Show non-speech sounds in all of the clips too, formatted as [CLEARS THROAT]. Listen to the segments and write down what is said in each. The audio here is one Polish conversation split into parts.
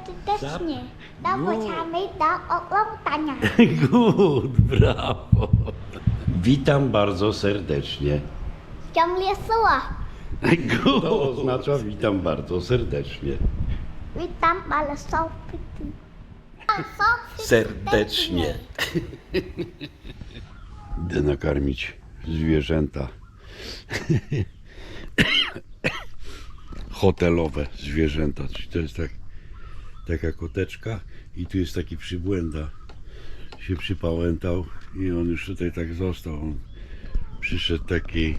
serdecznie. Nowo ciamy do oglądania. Good, [LAUGHS] brawo. Witam bardzo serdecznie. Ciągle słowa. Good. To oznacza witam bardzo serdecznie. Witam ale Sofii. Serdecznie. Idę nakarmić zwierzęta. [COUGHS] Hotelowe zwierzęta. Czyli to jest tak, taka koteczka. I tu jest taki przybłęda. Się przypałętał i on już tutaj tak został. On przyszedł taki,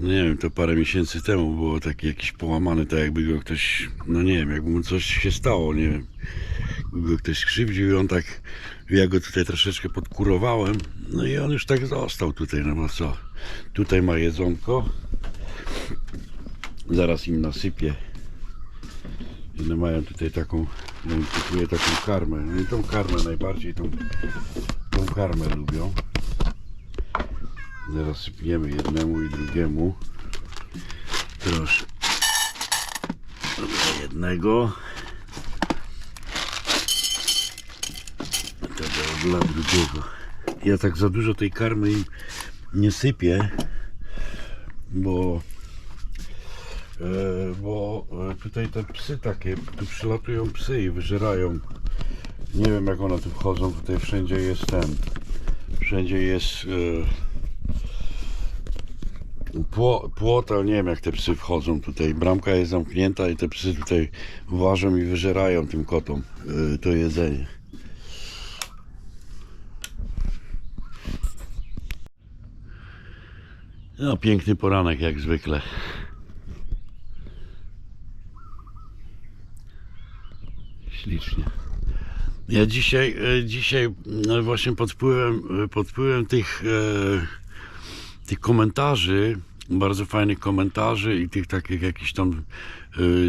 no nie wiem, to parę miesięcy temu było taki jakiś połamany, tak jakby go ktoś, no nie wiem, jakby mu coś się stało, nie wiem. Go ktoś skrzywdził i on tak, ja go tutaj troszeczkę podkurowałem, no i on już tak został tutaj, no bo co, tutaj ma jedzonko, zaraz im nasypię, one mają tutaj taką, im kupuję taką karmę, no i tą karmę najbardziej, tą, tą karmę lubią, zaraz sypniemy jednemu i drugiemu, proszę, Dobra, jednego, Tego dla drugiego. Ja tak za dużo tej karmy im nie sypię, bo bo e, tutaj te psy takie, tu przylatują psy i wyżerają. Nie wiem jak one tu wchodzą, tutaj wszędzie jest ten, wszędzie jest e, pło, płot, ale nie wiem jak te psy wchodzą tutaj. Bramka jest zamknięta i te psy tutaj włażą i wyżerają tym kotom e, to jedzenie. No, piękny poranek jak zwykle. Ślicznie. Ja dzisiaj, e, dzisiaj e, właśnie pod wpływem, e, pod wpływem tych, tych komentarzy, bardzo fajnych komentarzy i tych takich jakichś tam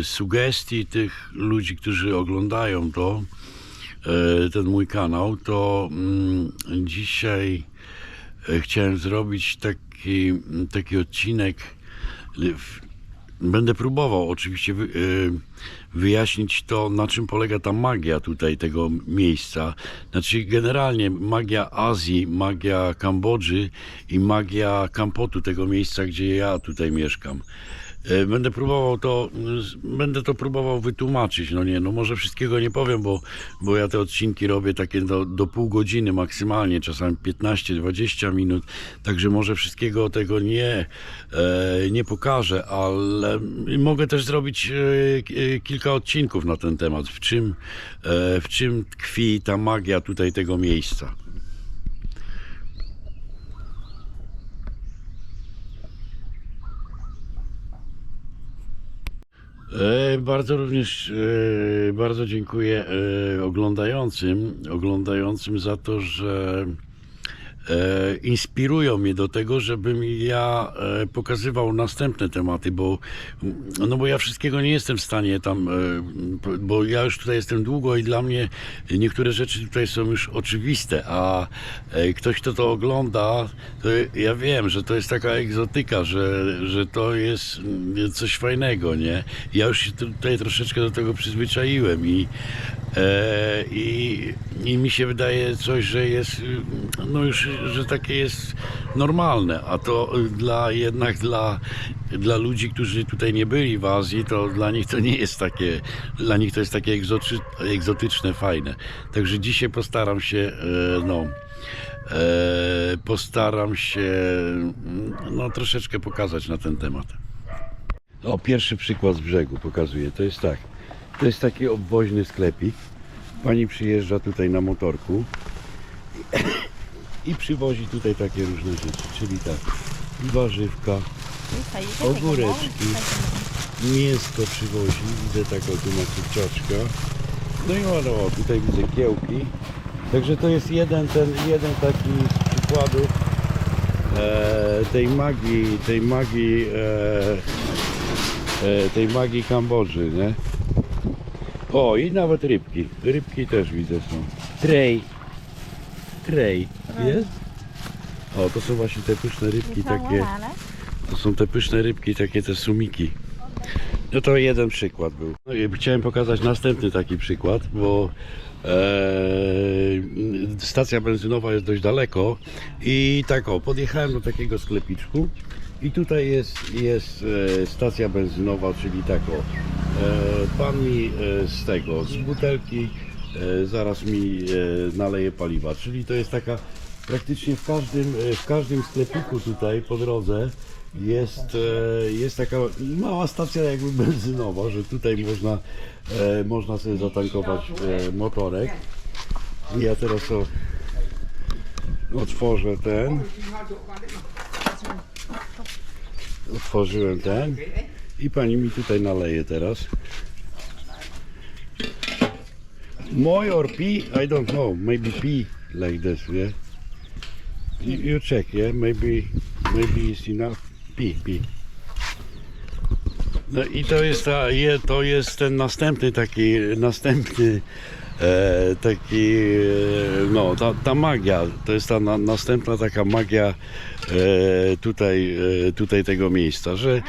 sugestii tych ludzi, którzy oglądają to, ten mój kanał, to mm, dzisiaj chciałem zrobić taki, taki odcinek. Będę próbował oczywiście y, wyjaśnić to, na czym polega ta magia tutaj tego miejsca. Znaczy, generalnie magia Azji, magia Kambodży i magia Kampotu, tego miejsca, gdzie ja tutaj mieszkam. E, Będę próbował to, będę to próbował wytłumaczyć. No nie, no może wszystkiego nie powiem, bo, bo ja te odcinki robię takie do, do pół godziny maksymalnie, czasami 15-20 minut, także może wszystkiego tego nie, e, nie pokażę, ale mogę też zrobić e, kilka odcinków na ten temat, w czym, w czym tkwi ta magia tutaj tego miejsca. E, bardzo również e, bardzo dziękuję e, oglądającym, oglądającym za to, że inspirują mnie do tego, żebym ja e, pokazywał następne tematy, bo, no bo ja wszystkiego nie jestem w stanie tam, e, bo ja już tutaj jestem długo i dla mnie niektóre rzeczy tutaj są już oczywiste, a e, ktoś, kto to ogląda, to ja wiem, że to jest taka egzotyka, że, że to jest mm, coś fajnego, nie? Ja już się tutaj troszeczkę do tego przyzwyczaiłem i, e, i, i mi się wydaje coś, że jest, no już, że takie jest normalne, a to dla jednak dla, dla ludzi, którzy tutaj nie byli w Azji, to dla nich to nie jest takie, dla nich to jest takie egzoty, egzotyczne, fajne. Także dzisiaj postaram się, e, no, e, postaram się, no, troszeczkę pokazać na ten temat. O, pierwszy przykład z brzegu pokazuję. To jest tak. To jest taki obwoźny sklepik. Pani przyjeżdża tutaj na motorku i przywozi tutaj takie różne rzeczy, czyli tak, i warzywka, ogóreczki, mięsko przywozi, widzę taką tu ma kurczaczka. No i ono, o, tutaj widzę kiełki. Także to jest jeden, ten, jeden taki z przykładów e, tej magii, tej magii, e, e, tej magii Kambodży, nie? O, i nawet rybki. Rybki też widzę są. Trej. Trej. Jest? O, to są właśnie te pyszne rybki takie. To są te pyszne rybki, takie te sumiki. No to jeden przykład był. No i chciałem pokazać następny taki przykład, bo e, stacja benzynowa jest dość daleko i tak o, podjechałem do takiego sklepiczku i tutaj jest, jest e, stacja benzynowa, czyli tak o, e, pan mi e, z tego, z butelki zaraz mi e, naleje paliwa, czyli to jest taka praktycznie w każdym, e, w każdym sklepiku tutaj po drodze jest, e, jest taka mała stacja jakby benzynowa, że tutaj można, e, można sobie zatankować e, motorek. Ja teraz o, otworzę ten. Otworzyłem ten i pani mi tutaj naleje teraz. Moi or P? I don't know. Maybe P like this, yeah? You, you check, yeah? Maybe, maybe it's enough. P, P. No i to jest, ta, je, to jest ten następny taki, następny e, taki, e, no ta, ta magia, to jest ta na, następna taka magia e, tutaj, e, tutaj tego miejsca, że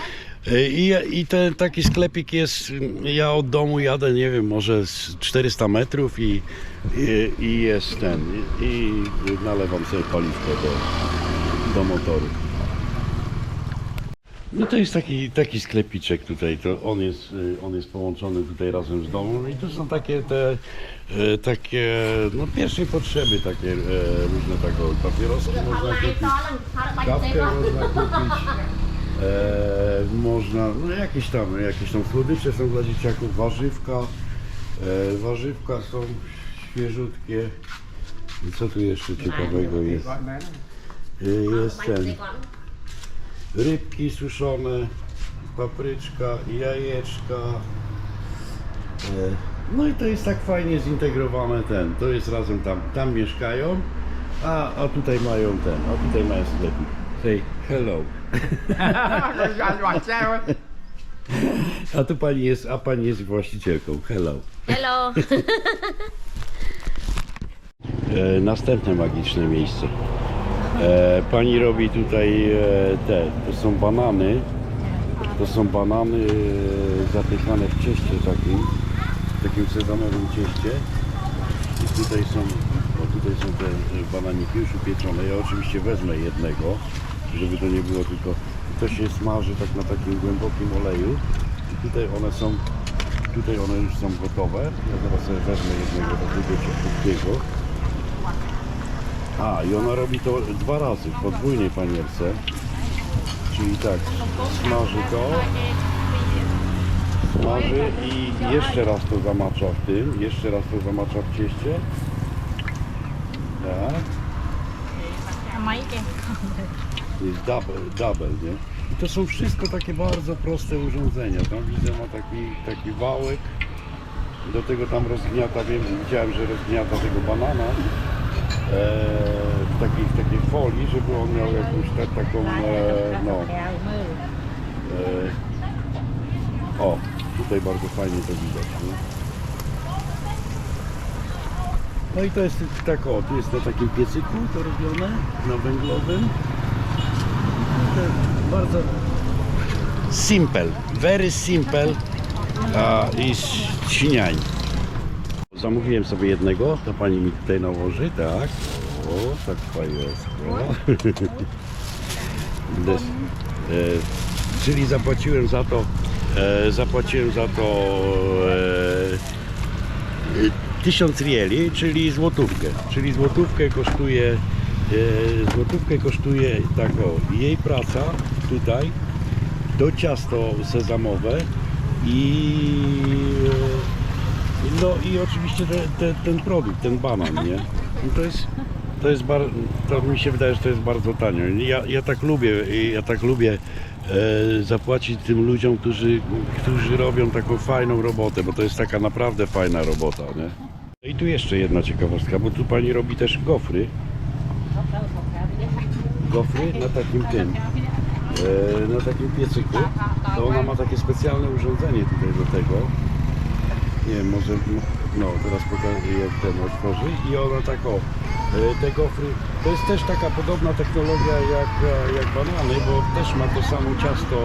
i, i ten taki sklepik jest, ja od domu jadę, nie wiem, może z 400 metrów i, i, i jest ten, i, i nalewam sobie paliwko do, do motoru. No to jest taki, taki sklepiczek tutaj, to on jest, y, on jest połączony tutaj razem z domem i to są takie te, e, takie, no pierwszej potrzeby takie różne takie papieroski można kupić, kawkę można kupić, [LAUGHS] e, można, no jakieś tam, jakieś tam słodycze są dla dzieciaków, warzywka, e, warzywka są świeżutkie. I co tu jeszcze ciekawego jest? Y, Jest ten, rybki suszone, papryczka, jajeczka. E, No i to jest tak fajnie zintegrowane ten. To jest razem tam, tam mieszkają, a, a tutaj mają ten, a tutaj mają sklepik. Say hello. [LAUGHS] A tu pani jest, a pani jest właścicielką. Hello. Hello. [LAUGHS] E, następne magiczne miejsce. E, pani robi tutaj e, te, to są banany. To są banany e, zapychane w cieście takim, w takim sezamowym cieście. I tutaj są, o, tutaj są te e, bananiki już upieczone. Ja oczywiście wezmę jednego, żeby to nie było tylko, to się smaży tak na takim głębokim oleju. I tutaj one są, tutaj one już są gotowe. Ja zaraz sobie wezmę jednego takiego ciepłego. A, i ona robi to dwa razy, podwójnej panierce. Czyli tak, smaży to, smaży i jeszcze raz to zamacza w tym, jeszcze raz to zamacza w cieście. Tak, Double, double, nie? I to są wszystko takie bardzo proste urządzenia. Tam widzę ma taki, taki wałek, do tego tam rozgniata, wiem, widziałem, że rozgniata tego banana e, w, takiej, w takiej folii, żeby on miał jakąś ta, taką, e, no, e, o, tutaj bardzo fajnie to widać, nie? No i to jest tak, o, tu jest na takim piecyku to robione, na węglowym. Bardzo simple, very simple uh, i świniań. Zamówiłem sobie jednego, to pani mi tutaj nałoży, tak. O, tak. Des, [LAUGHS] e, czyli zapłaciłem za to, e, zapłaciłem za to e, e, 1000 rieli, czyli złotówkę. Czyli złotówkę kosztuje, złotówkę kosztuje tak o, jej praca tutaj, to ciasto sezamowe i e, no i oczywiście te, te, ten produkt, ten banan, nie? I to jest, to jest bar, to mi się wydaje, że to jest bardzo tanio. Ja, ja tak lubię, ja tak lubię e, zapłacić tym ludziom, którzy, którzy robią taką fajną robotę, bo to jest taka naprawdę fajna robota, nie? No I tu jeszcze jedna ciekawostka, bo tu pani robi też gofry. Gofry na takim tym, e, na takim piecyku. To ona ma takie specjalne urządzenie tutaj do tego. Nie wiem, może, no teraz pokażę jak ten otworzy i ona tak o, E, Te gofry, to jest też taka podobna technologia jak, e, jak banany, bo też ma to samo ciasto,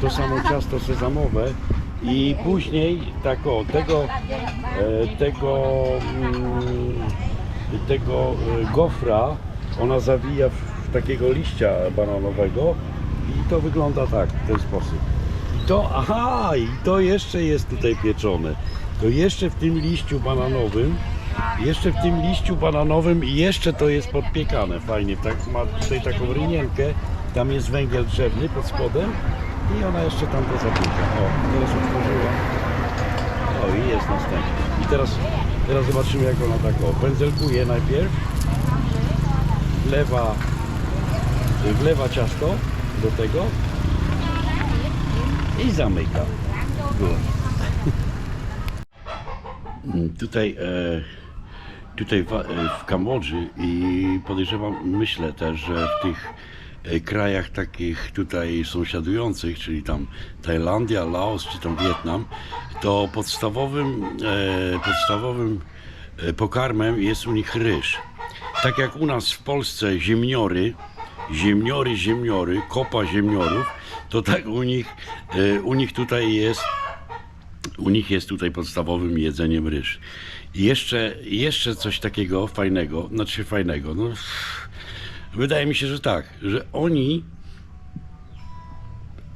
to samo ciasto sezamowe i później tak o, tego, tego, mm, tego e, gofra ona zawija w, w takiego liścia bananowego i to wygląda tak, w ten sposób. I to, aha, i to jeszcze jest tutaj pieczone. To jeszcze w tym liściu bananowym, jeszcze w tym liściu bananowym i jeszcze to jest podpiekane fajnie. Tak, ma tutaj taką rynienkę, tam jest węgiel drzewny pod spodem i ona jeszcze tam to zapieka. O, teraz otworzyła. O i jest następny. I teraz, teraz zobaczymy jak ona tak o, pędzelkuje najpierw, wlewa, wlewa ciasto do tego i zamyka. Było. [LAUGHS] Tutaj, e, tutaj w, e, w Kambodży i podejrzewam, myślę też, że w tych krajach takich tutaj sąsiadujących, czyli tam Tajlandia, Laos czy tam Wietnam, to podstawowym, e, podstawowym e, pokarmem jest u nich ryż. Tak jak u nas w Polsce ziemniory, ziemniory, ziemniory, kopa ziemniorów, to tak u nich, e, u nich tutaj jest u nich jest tutaj podstawowym jedzeniem ryż. I jeszcze, jeszcze coś takiego fajnego, znaczy fajnego, no wydaje mi się, że tak, że oni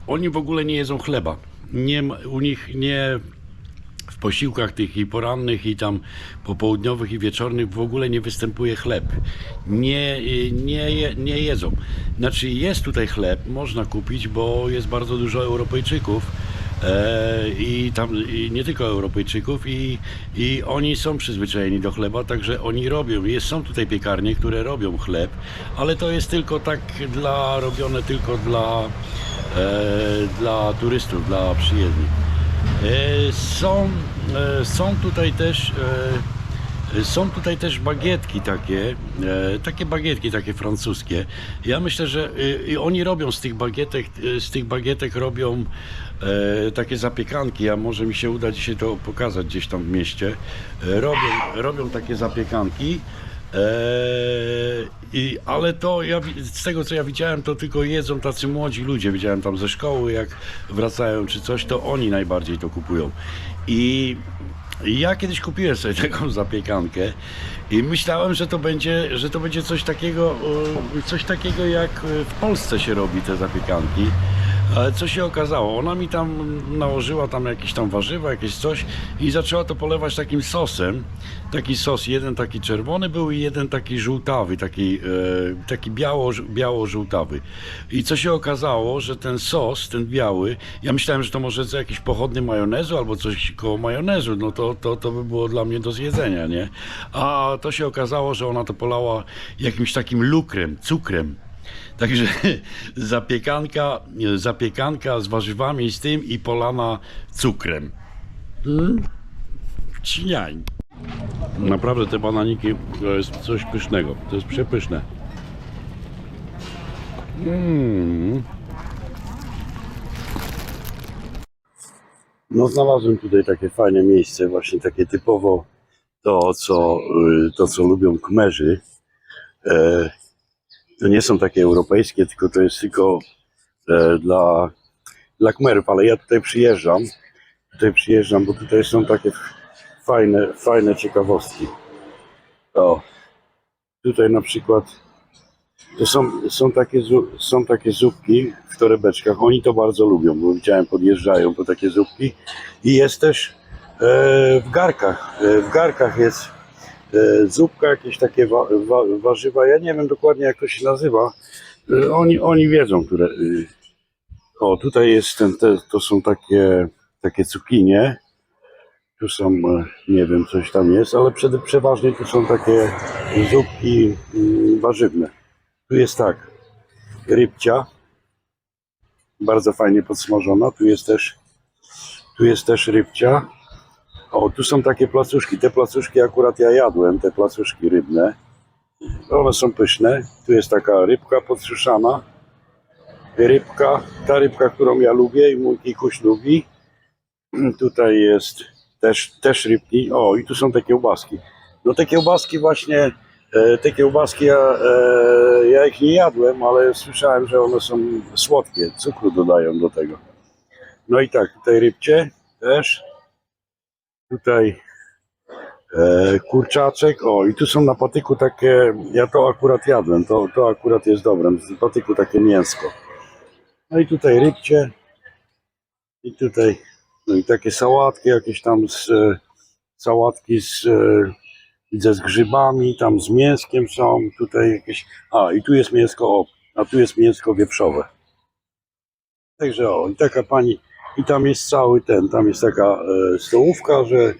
oni w ogóle nie jedzą chleba. Nie, u nich nie w posiłkach tych i porannych i tam popołudniowych i wieczornych w ogóle nie występuje chleb. Nie, nie, nie jedzą. Znaczy jest tutaj chleb, można kupić, bo jest bardzo dużo Europejczyków i tam i nie tylko Europejczyków i, i oni są przyzwyczajeni do chleba, także oni robią. Jest, są tutaj piekarnie, które robią chleb, ale to jest tylko tak dla, robione tylko dla, e, dla turystów, dla przyjezdnych. E, Są, e, są tutaj też e, są tutaj też bagietki takie, e, takie bagietki takie francuskie. Ja myślę, że i oni robią z tych bagietek, e, z tych bagietek robią e, takie zapiekanki, a może mi się uda dzisiaj to pokazać gdzieś tam w mieście. E, Robią, robią takie zapiekanki. I, ale to ja, z tego co ja widziałem, to tylko jedzą tacy młodzi ludzie. Widziałem tam ze szkoły, jak wracają czy coś, to oni najbardziej to kupują. I ja kiedyś kupiłem sobie taką [LAUGHS] zapiekankę i myślałem, że to będzie, że to będzie coś takiego, e, coś takiego jak e, w Polsce się robi te zapiekanki. Ale co się okazało? Ona mi tam nałożyła tam jakieś tam warzywa, jakieś coś i zaczęła to polewać takim sosem. Taki sos, jeden taki czerwony był i jeden taki żółtawy, taki, e, taki biało, biało-żółtawy. I co się okazało, że ten sos, ten biały, ja myślałem, że to może za jakiś pochodny majonezu albo coś koło majonezu, no to, to, to by było dla mnie do zjedzenia, nie? A to się okazało, że ona to polała jakimś takim lukrem, cukrem. Także [LAUGHS] zapiekanka, zapiekanka z warzywami z tym i polana cukrem. Mm. Ciniań. Naprawdę te bananiki to jest coś pysznego. To jest przepyszne. Mm. No znalazłem tutaj takie fajne miejsce, właśnie takie typowo to, co, y, to, co lubią Kmerzy. E, to nie są takie europejskie, tylko to jest tylko e, dla, dla Kmerów, ale ja tutaj przyjeżdżam, tutaj przyjeżdżam, bo tutaj są takie fajne, fajne ciekawostki. O, tutaj na przykład to są, są, takie, są takie zupki w torebeczkach, oni to bardzo lubią, bo widziałem, podjeżdżają po takie zupki i jest też e, w garkach, e, w garkach jest zupka, jakieś takie wa, wa, warzywa, ja nie wiem dokładnie jak to się nazywa, e, oni, oni wiedzą, które... E, o, tutaj jest ten, te, to są takie, takie cukinie, tu są, e, nie wiem, coś tam jest, ale przede, przeważnie tu są takie zupki mm, warzywne. Tu jest tak, rybcia, bardzo fajnie podsmażona, tu jest też, tu jest też rybcia, o, tu są takie placuszki. Te placuszki akurat ja jadłem, te placuszki rybne. One są pyszne. Tu jest taka rybka podsuszana. Rybka, ta rybka, którą ja lubię i mój kikuś lubi. [CLEARS THROAT] Tutaj jest też, też rybki. O, i tu są te kiełbaski. No te kiełbaski właśnie E, te kiełbaski, ja, e, ja ich nie jadłem, ale słyszałem, że one są słodkie. Cukru dodają do tego. No i tak, tutaj rybcie też. Tutaj e, kurczaczek. O, i tu są na patyku takie, ja to akurat jadłem, to, to akurat jest dobre. Na patyku takie mięsko. No i tutaj rybcie. I tutaj, no i takie sałatki jakieś tam z, e, sałatki z, e, widzę z grzybami, tam z mięskiem są, tutaj jakieś, a i tu jest mięsko, o, a tu jest mięsko wieprzowe. Także o, i taka pani, i tam jest cały ten, tam jest taka e, stołówka, że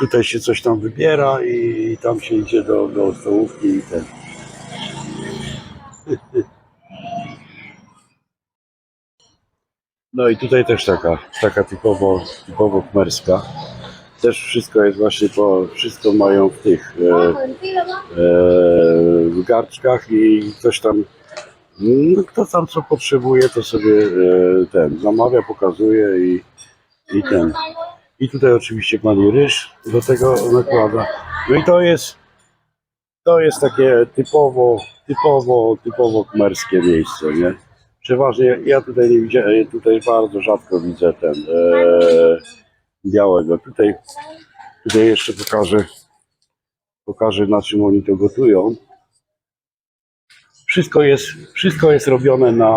tutaj się coś tam wybiera i, tam się idzie do, do stołówki i ten. No i tutaj też taka, taka typowo, typowo kmerska. Też wszystko jest właśnie po, wszystko mają w tych e, e, w garczkach i ktoś tam, no, kto tam co potrzebuje, to sobie e, ten zamawia, pokazuje i, i ten. I tutaj oczywiście pani ryż do tego nakłada. No i to jest, to jest takie typowo, typowo, typowo kmerskie miejsce, nie? Przeważnie ja tutaj nie widziałem, tutaj bardzo rzadko widzę ten e, białego. Tutaj, tutaj jeszcze pokażę, pokażę na czym oni to gotują. Wszystko jest, wszystko jest robione na,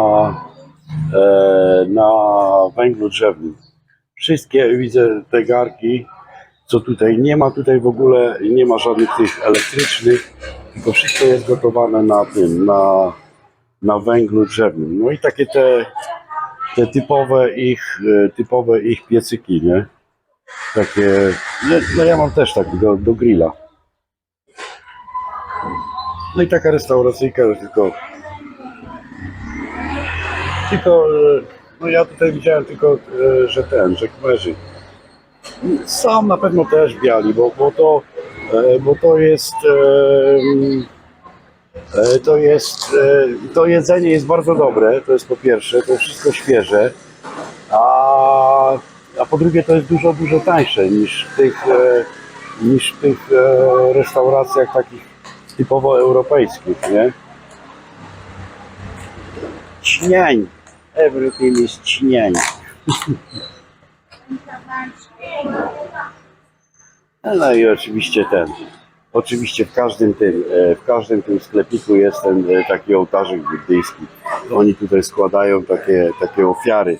e, na węglu drzewnym. Wszystkie widzę te garki, co tutaj nie ma tutaj w ogóle, nie ma żadnych tych elektrycznych, tylko wszystko jest gotowane na tym, na, na węglu drzewnym. No i takie te, te typowe ich, e, typowe ich piecyki, nie? Takie, no, no ja mam też taki do, do grilla. No i taka restauracyjka, że tylko tylko, e, no ja tutaj widziałem tylko, e, że ten, że kmerzy. Sam na pewno też biali, bo, bo to, e, bo to jest, to jest, to jedzenie jest bardzo dobre, to jest po pierwsze, to wszystko świeże, a, a po drugie to jest dużo, dużo tańsze niż w tych, niż w tych restauracjach takich typowo europejskich, nie? Ćniań. Everything is ćniań. [LAUGHS] No i oczywiście ten. Oczywiście w każdym tym, e, w każdym tym sklepiku jest ten e, taki ołtarzyk buddyjski. Oni tutaj składają takie, takie ofiary,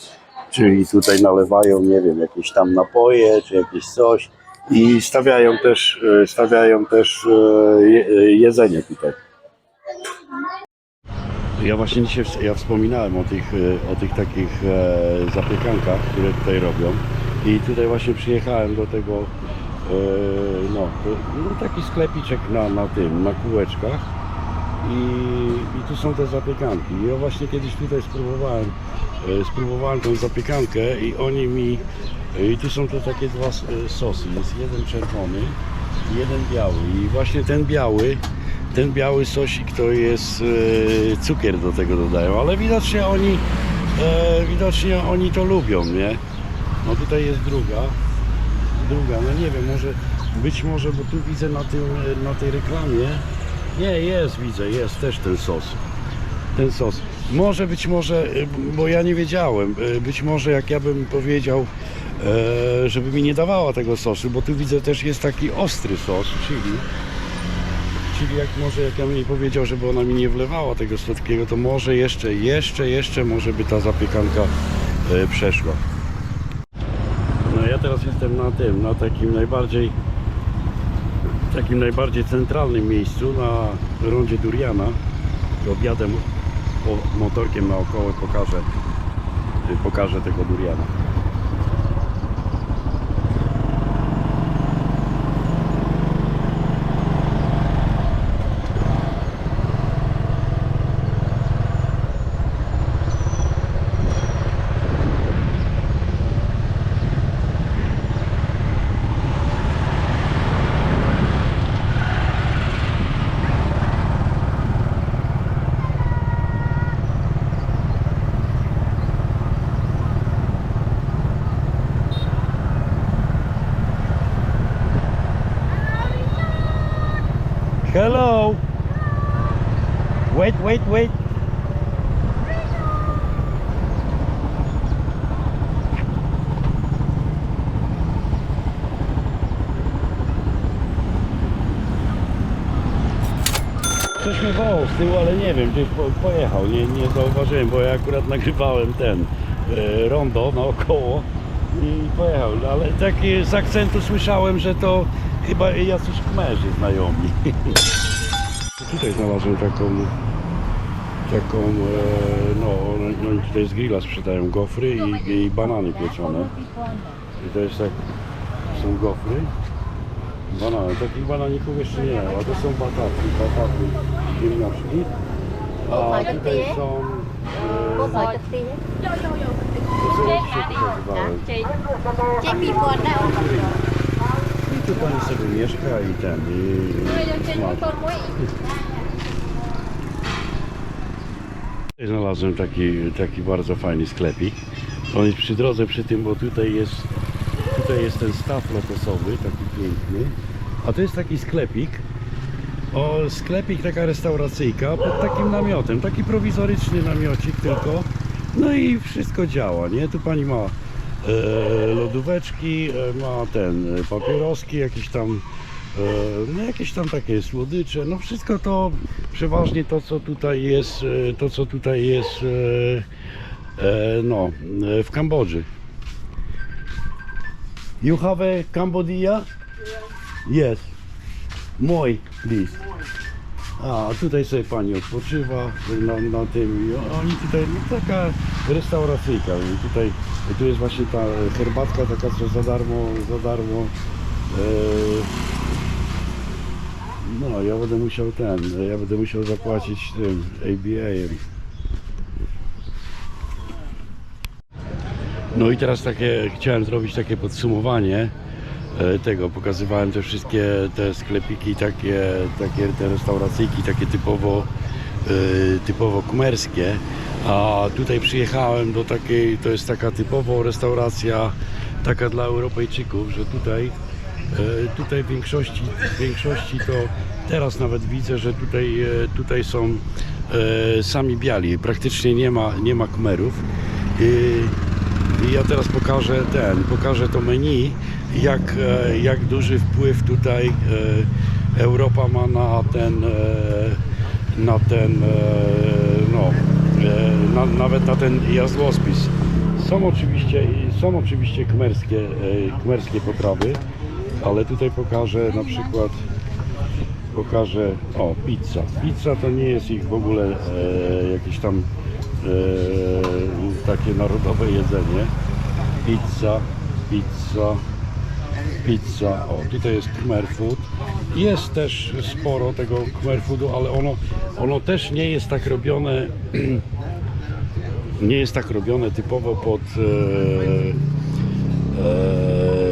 czyli tutaj nalewają, nie wiem, jakieś tam napoje, czy jakieś coś i stawiają też, e, stawiają też e, e, jedzenie tutaj. Ja właśnie dzisiaj ja wspominałem o tych, o tych takich zapiekankach, które tutaj robią. I tutaj właśnie przyjechałem do tego, no, no taki sklepiczek na, na tym, na kółeczkach. I, I tu są te zapiekanki. Ja właśnie kiedyś tutaj spróbowałem, spróbowałem tą zapiekankę i oni mi, i tu są te takie dwa e, sosy. Jest jeden czerwony i jeden biały. I właśnie ten biały, ten biały sosik to jest e, cukier do tego dodają, ale widocznie oni, e, widocznie oni to lubią, nie? No tutaj jest druga, druga, no nie wiem, może być może, bo tu widzę na, tym, na tej reklamie, nie, jest, widzę, jest też ten sos, ten sos. Może być może, bo ja nie wiedziałem, być może jak ja bym powiedział, żeby mi nie dawała tego sosu, bo tu widzę też jest taki ostry sos, czyli Czyli jak może jak ja bym jej powiedział, żeby ona mi nie wlewała tego słodkiego, to może jeszcze, jeszcze, jeszcze może by ta zapiekanka e, przeszła. No ja teraz jestem na tym, na takim najbardziej takim najbardziej centralnym miejscu na rondzie Duriana. Objadę motorkiem naokoło pokażę, e, pokażę tego Duriana. Hello! Wait, wait, wait. Ktoś mnie wołał z tyłu, ale nie wiem, gdzieś po, pojechał, nie, nie zauważyłem, bo ja akurat [LAUGHS] nagrywałem ten e, rondo naokoło i pojechał, ale taki z akcentu słyszałem, że to chyba jacyś kmerzy znajomi. [LAUGHS] Tutaj znalazłem taką, taką, e, no, no, oni tutaj z grilla sprzedają gofry i, i banany pieczone. I to jest tak, są gofry, banany. Takich bananików jeszcze nie ma, a to są bataty, bataty, ziemniaczki. A tutaj są, e, to są buồn đâu I tu pani sobie mieszka i ten, i smaży. Znalazłem taki, taki bardzo fajny sklepik. On jest przy drodze przy tym, bo tutaj jest, tutaj jest ten staw lotosowy, taki piękny. A to jest taki sklepik. O, sklepik, taka restauracyjka pod takim namiotem. Taki prowizoryczny namiocik tylko. No i wszystko działa, nie? Tu pani ma e, lodóweczki, e, ma ten, e, papieroski, jakieś tam e, no jakieś tam takie słodycze, no wszystko to, przeważnie to co tutaj jest, e, to co tutaj jest e, e, no, w Kambodży. You have a Cambodia? Yes. Mój, please. A tutaj sobie pani odpoczywa na, na tym. Oni tutaj, no taka restauracyjka. Tutaj, tu jest właśnie ta herbatka taka, co za darmo, za darmo. E, no, ja będę musiał ten, ja będę musiał zapłacić tym ABA-em. No i teraz takie, chciałem zrobić takie podsumowanie e, tego, pokazywałem te wszystkie te sklepiki takie, takie te restauracyjki takie typowo e, typowo kumerskie a tutaj przyjechałem do takiej, to jest taka typowo restauracja taka dla Europejczyków, że tutaj e, tutaj w większości, w większości to teraz nawet widzę, że tutaj, e, tutaj są e, sami biali, praktycznie nie ma, nie ma Kmerów. I, ja teraz pokażę ten, pokażę to menu, jak, e, jak duży wpływ tutaj Europa ma na ten, na ten, no, na, nawet na ten jadłospis. Są oczywiście, są oczywiście kmerskie, kmerskie potrawy, ale tutaj pokażę na przykład pokażę, o pizza. Pizza to nie jest ich w ogóle e, jakieś tam e, takie narodowe jedzenie. Pizza, pizza, pizza. O, tutaj jest Khmer food. Jest też sporo tego Khmer foodu, ale ono, ono też nie jest tak robione [CLEARS THROAT] nie jest tak robione typowo pod e, e,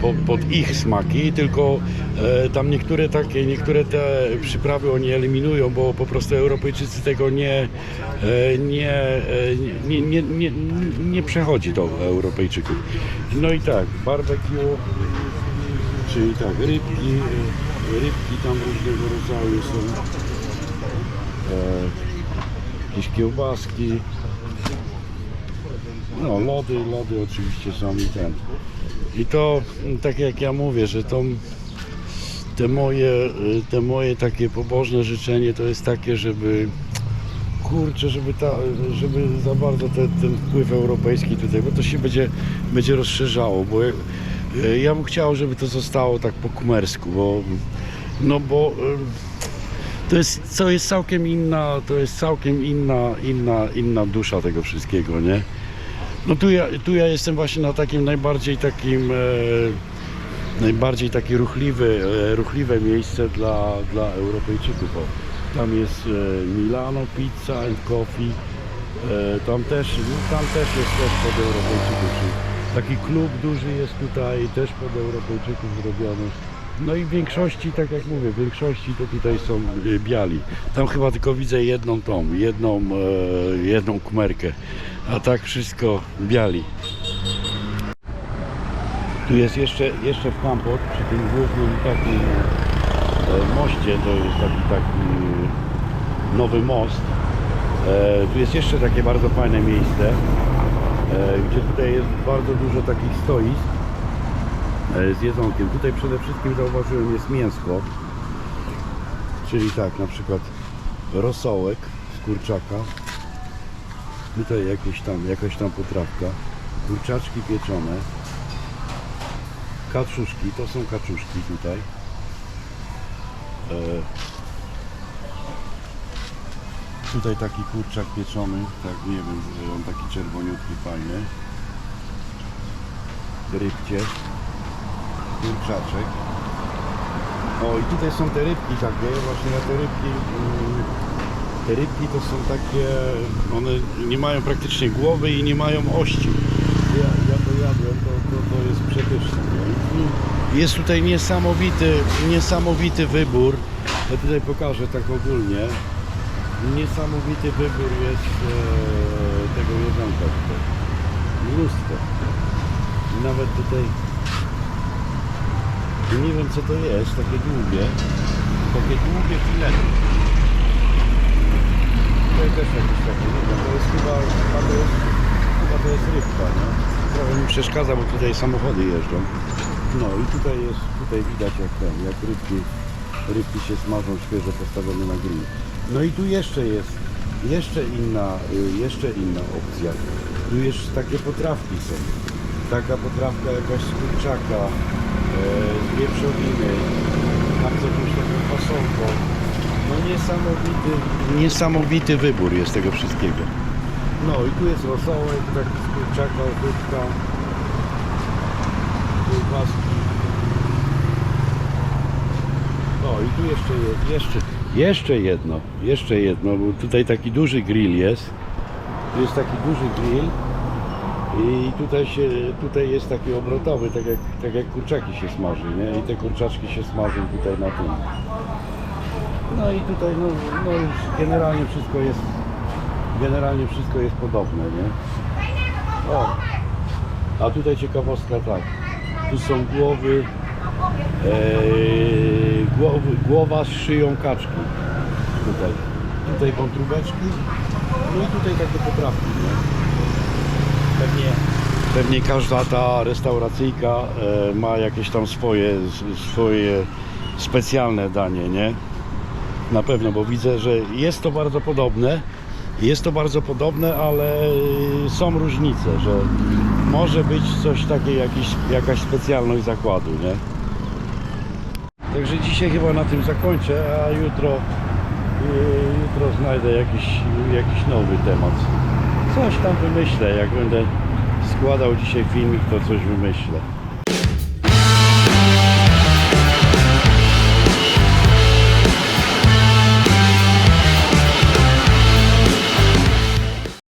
pod, pod ich smaki, tylko e, tam niektóre takie, niektóre te przyprawy oni eliminują, bo po prostu Europejczycy tego nie, e, nie, e, nie, nie, nie, nie przechodzi do Europejczyków. No i tak, barbecue, czyli tak, rybki, rybki tam różnego rodzaju są, jakieś kiełbaski, no, lody, lody oczywiście są i ten. I to, mm, tak jak ja mówię, że to te moje, y, te moje takie pobożne życzenie to jest takie, żeby kurczę, żeby, ta, żeby za bardzo te, ten wpływ europejski tutaj, bo to się będzie, będzie rozszerzało, bo ja, y, ja bym chciał, żeby to zostało tak po kumersku, bo no bo y, to jest, co jest całkiem inna, to jest całkiem inna, inna, inna dusza tego wszystkiego, nie? No tu ja, tu ja jestem właśnie na takim najbardziej takim e, najbardziej takie ruchliwy, e, ruchliwe miejsce dla, dla Europejczyków. O, tam jest e, Milano Pizza and Coffee. E, tam też, no, tam też jest też pod Europejczyków. Taki klub duży jest tutaj też pod Europejczyków zrobiony. No i w większości, tak jak mówię, w większości to tutaj są e, biali. Tam chyba tylko widzę jedną tą, jedną, e, jedną kumerkę, a tak wszystko biali. Tu jest jeszcze, jeszcze w Kampot, przy tym głównym takim e, moście, to jest taki, taki nowy most. E, tu jest jeszcze takie bardzo fajne miejsce, e, gdzie tutaj jest bardzo dużo takich stoisk e, z jedzonkiem. Tutaj przede wszystkim zauważyłem jest mięsko, czyli tak na przykład rosołek z kurczaka. Tutaj jakieś tam, jakaś tam potrawka. Kurczaczki pieczone. Kaczuszki, to są kaczuszki tutaj. E, tutaj taki kurczak pieczony, tak nie wiem, on taki czerwoniutki, fajny. Rybcie, kurczaczek. O i tutaj są te rybki takie, właśnie na te rybki, te rybki to są takie, one nie mają praktycznie głowy i nie mają ości. Ja, ja to jadłem, to, to, to jest przepyszne. Jest tutaj niesamowity, niesamowity wybór. Ja tutaj pokażę tak ogólnie. Niesamowity wybór jest e, tego jedzonka tutaj. Mnóstwo. Nawet tutaj nie wiem co to jest, takie długie. Takie długie filety. Tutaj też jakieś takie, nie wiem, to jest chyba, chyba to jest, chyba to jest rybka, nie? Trochę mi przeszkadza, bo tutaj samochody jeżdżą. No i tutaj jest, tutaj widać jak ten, jak rybki, rybki się smażą świeżo postawione na grill. No i tu jeszcze jest, jeszcze inna, y, jeszcze inna opcja. Tu jeszcze takie potrawki są. Taka potrawka jakaś z kurczaka, e, z wieprzowiny, tam z jakąś taką fasolką. No niesamowity, niesamowity wybór jest tego wszystkiego. No i tu jest rosołek, taki z kurczaka, rybka, kiełbaski. No i tu jeszcze, je- jeszcze, jeszcze jedno, jeszcze jedno, bo tutaj taki duży grill jest. Tu jest taki duży grill i tutaj, się, tutaj jest taki obrotowy, tak jak, tak jak kurczaki się smaży, nie? I te kurczaczki się smażą tutaj na tym. No i tutaj no, no już generalnie wszystko jest generalnie wszystko jest podobne, nie? O, a tutaj ciekawostka tak. Tu są głowy, e, głowy głowa z szyją kaczki. Tutaj. Tutaj wątróbeczki. No i tutaj takie poprawki, nie? Pewnie, pewnie każda ta restauracyjka e, ma jakieś tam swoje, swoje specjalne danie, nie? Na pewno, bo widzę, że jest to bardzo podobne. Jest to bardzo podobne, ale y, są różnice, że może być coś takiego, jakiś, jakaś specjalność zakładu, nie? Także dzisiaj chyba na tym zakończę, a jutro, y, jutro znajdę jakiś, jakiś nowy temat. Coś tam wymyślę, jak będę składał dzisiaj filmik, to coś wymyślę.